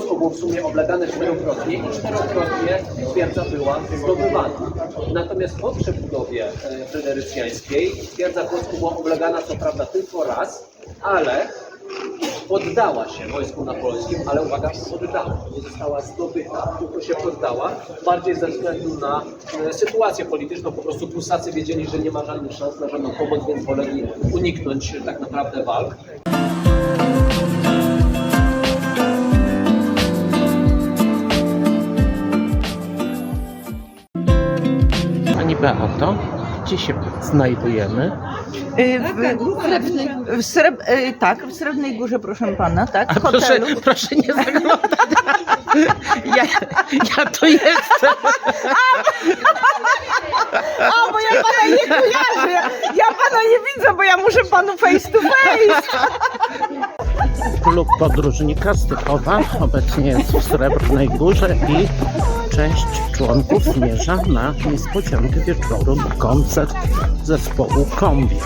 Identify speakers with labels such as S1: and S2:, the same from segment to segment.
S1: było w sumie oblegane czterokrotnie i czterokrotnie twierdza była zdobywana. Natomiast po przebudowie e, frederycjańskiej twierdza Płocku była oblegana co prawda tylko raz, ale poddała się wojsku napoleońskim, ale uwaga, poddała, nie została zdobyta, tylko się poddała, bardziej ze względu na e, sytuację polityczną, po prostu Prusacy wiedzieli, że nie ma żadnych szans na żadną pomoc, więc woleli uniknąć tak naprawdę walk.
S2: Beato, gdzie się znajdujemy?
S3: Y, W, srebrnej, w sreb, y, tak, w Srebrnej Górze, proszę pana, tak, w
S2: A proszę,
S3: hotelu.
S2: proszę nie zaglądać. Ja, ja tu jestem.
S3: A, bo ja pana nie kojarzę, ja, ja pana nie widzę, bo ja muszę panu face to face.
S2: Klub podróżnika Stychowa obecnie jest w Srebrnej Górze i część członków zmierza na niespodziankę wieczoru koncert zespołu Kombi.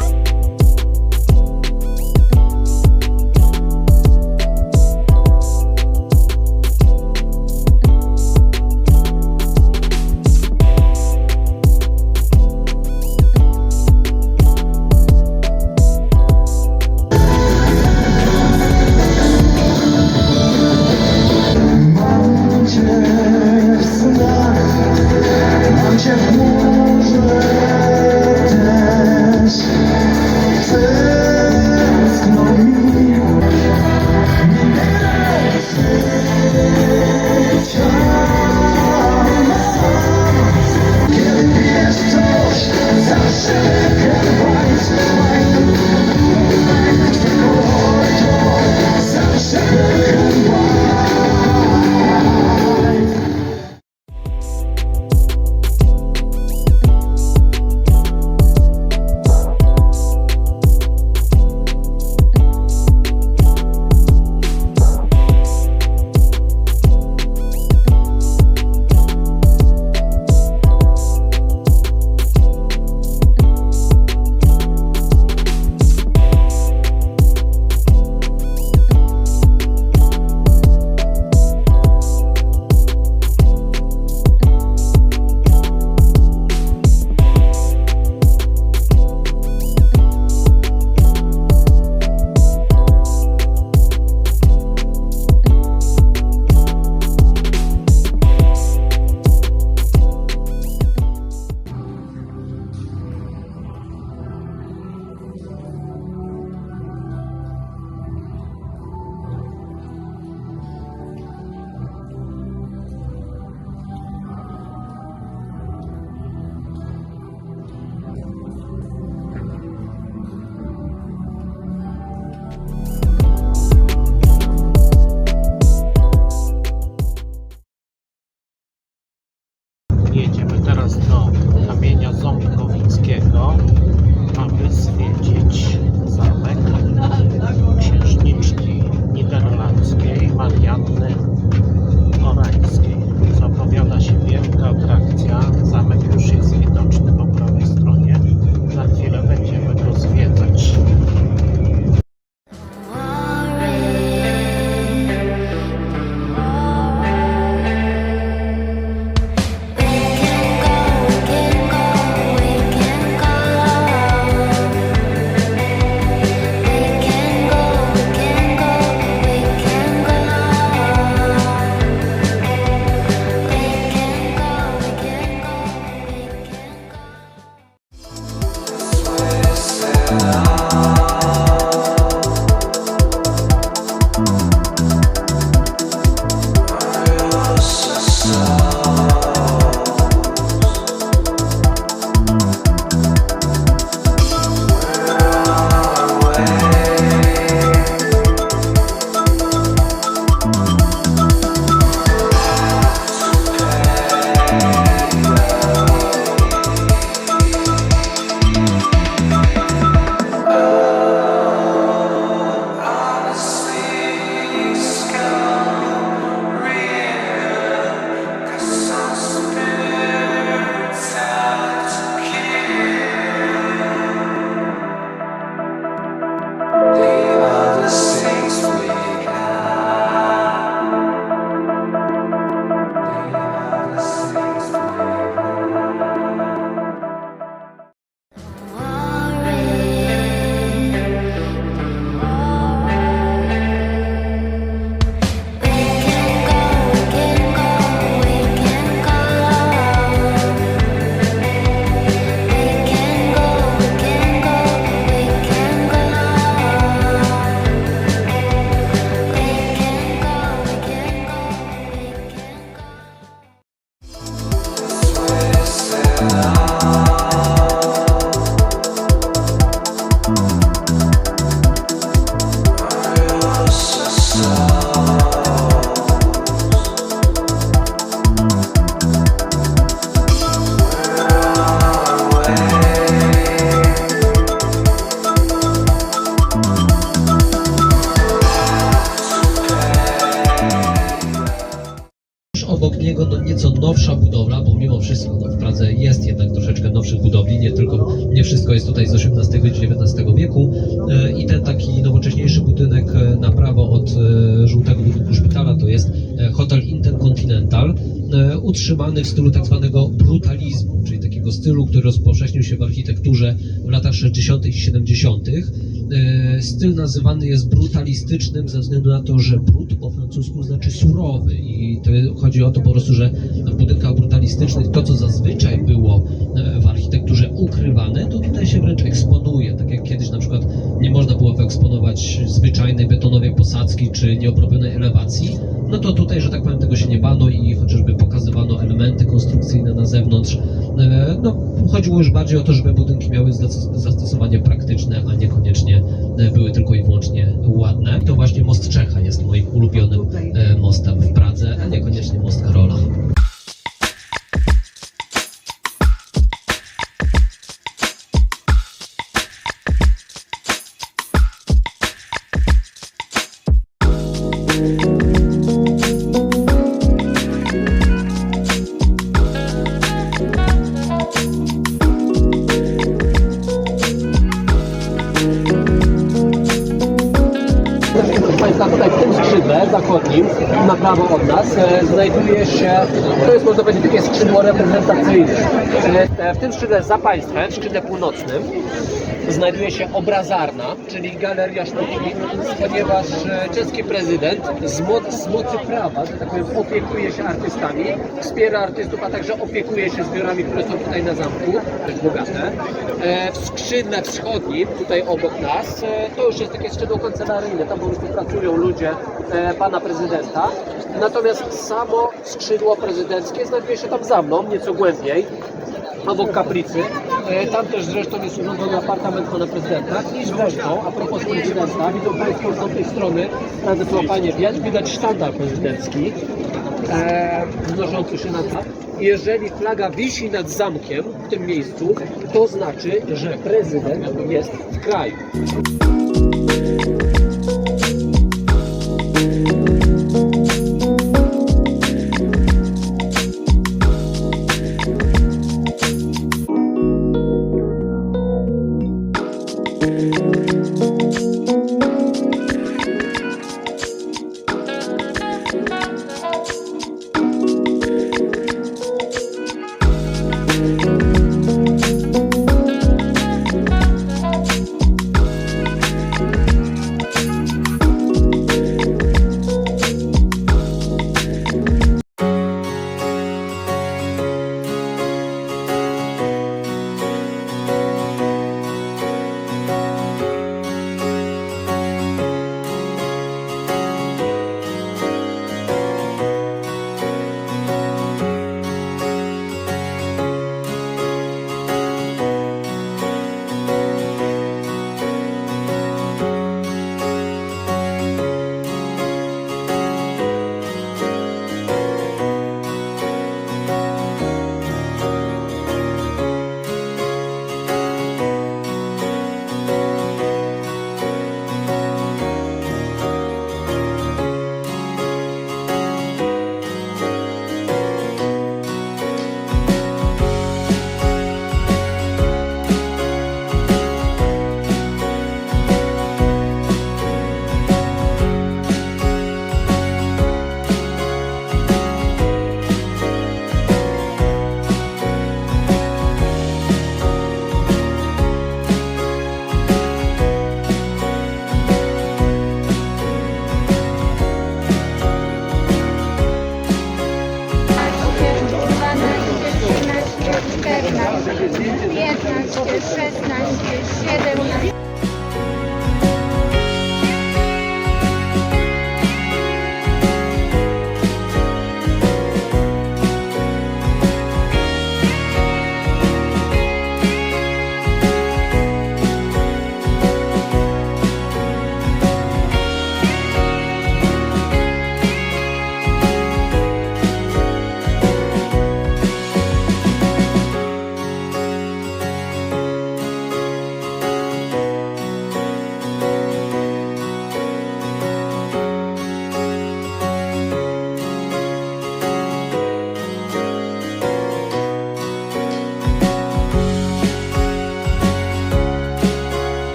S4: W
S5: stylu tak zwanego brutalizmu, czyli takiego stylu, który rozpowszechnił się w architekturze w latach 60. i 70. E, Styl nazywany jest brutalistycznym ze względu na to, że brut po francusku znaczy surowy i to chodzi o to po prostu, że w budynkach brutalistycznych to, co zazwyczaj było e, w architekturze ukrywane, to tutaj się wręcz eksponuje. Tak jak kiedyś na przykład nie można było wyeksponować zwyczajnej betonowej posadzki czy nieobrobionej elewacji, no to tutaj, że tak powiem, tego się nie bano i chociażby pokazywano elementy konstrukcyjne na zewnątrz. E, No, chodziło już bardziej o to, żeby budynki miały zastos- zastosowanie praktyczne, a niekoniecznie e, były tylko i wyłącznie ładne. To właśnie most Czecha jest moim ulubionym
S1: Państwa, tutaj w tym skrzydle zachodnim, na prawo od nas, e, znajduje się, to jest można powiedzieć takie skrzydło reprezentacyjne. E, W tym skrzydle za Państwem, skrzydle północnym, znajduje się obrazarna, czyli galeria sztuki, ponieważ e, czeski prezydent z, moc, z mocy prawa, że tak powiem, opiekuje się artystami, wspiera artystów, a także opiekuje się zbiorami, które są tutaj na zamku, dość bogate. W skrzydle wschodnim, tutaj obok nas, to już jest takie skrzydło kancelaryjne, tam po prostu pracują ludzie e, pana prezydenta. Natomiast samo skrzydło prezydenckie znajduje się tam za mną, nieco głębiej, obok kaplicy. E, Tam też zresztą jest urządzony apartament pana prezydenta. I zresztą, a propos prezydenta, widzą Państwo z tej strony, radzę Panie widać, widać sztandar prezydencki e, się nad zamk. Jeżeli flaga wisi nad zamkiem w tym miejscu, to znaczy, że prezydent jest w kraju. 15, 16, 17.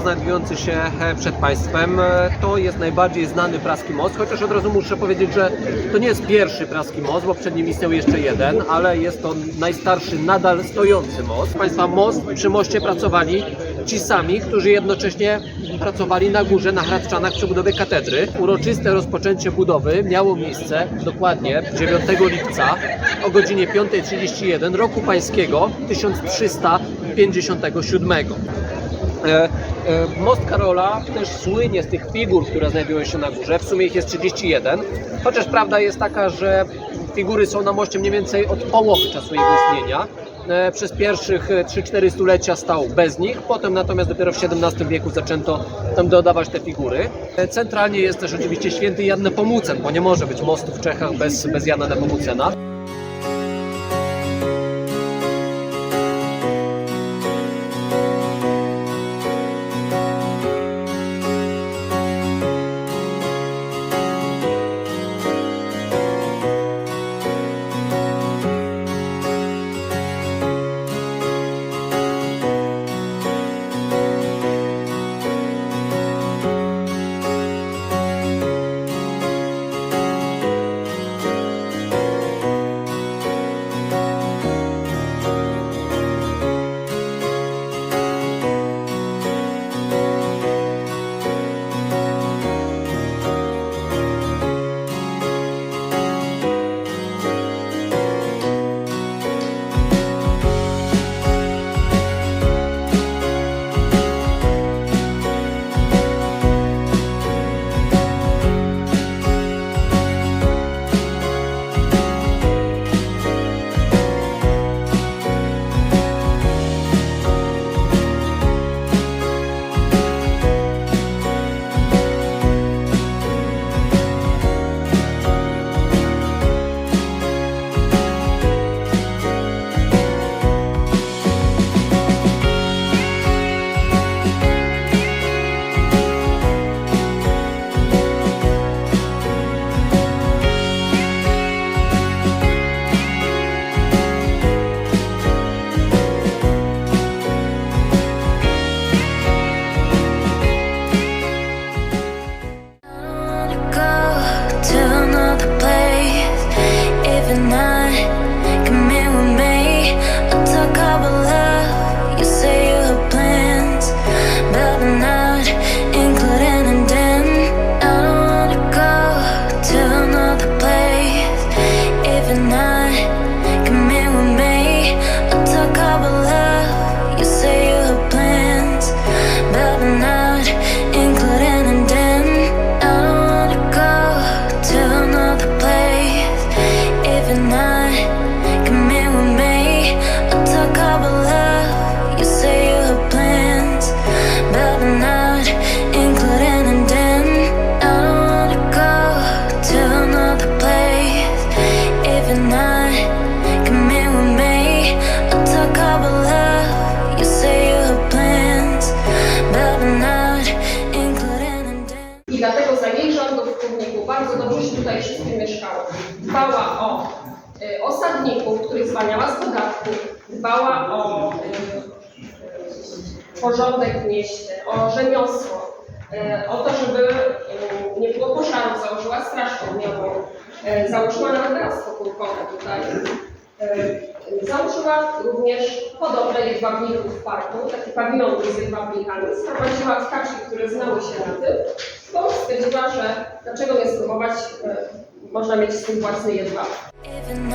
S1: znajdujący się e, przed Państwem, e, to jest najbardziej znany praski most, chociaż od razu muszę powiedzieć, że to nie jest pierwszy praski most, bo przed nim istniał jeszcze jeden, ale jest to najstarszy nadal stojący most. Państwa, most, przy moście pracowali ci sami, którzy jednocześnie pracowali na górze, na Hradczanach przy budowie katedry. Uroczyste rozpoczęcie budowy miało miejsce dokładnie 9 lipca o godzinie 5.31 roku pańskiego 1357. E, e, Most Karola też słynie z tych figur, które znajdują się na górze. W sumie ich jest 31. Chociaż prawda jest taka, że figury są na moście mniej więcej od połowy czasu jego istnienia. E, Przez pierwszych e, 3-4 stulecia stał bez nich, potem natomiast dopiero w XVII wieku zaczęto tam dodawać te figury. E, Centralnie jest też oczywiście święty Jan Nepomucen, bo nie może być mostu w Czechach bez, bez Jana Nepomucena.
S6: Dbała o y, porządek w mieście, o rzemiosło, y, o to, żeby y, nie było pożarów, założyła straż ogniową, założyła nawet bractwo kurkowe tutaj. Założyła również hodowlę jedwabników w parku, taki pawilon z jedwabnikami. Sprowadziła wkaczy, które znały się na tym, bo stwierdziła, że dlaczego nie spróbować, e, można mieć swój własny jedwab.
S7: Even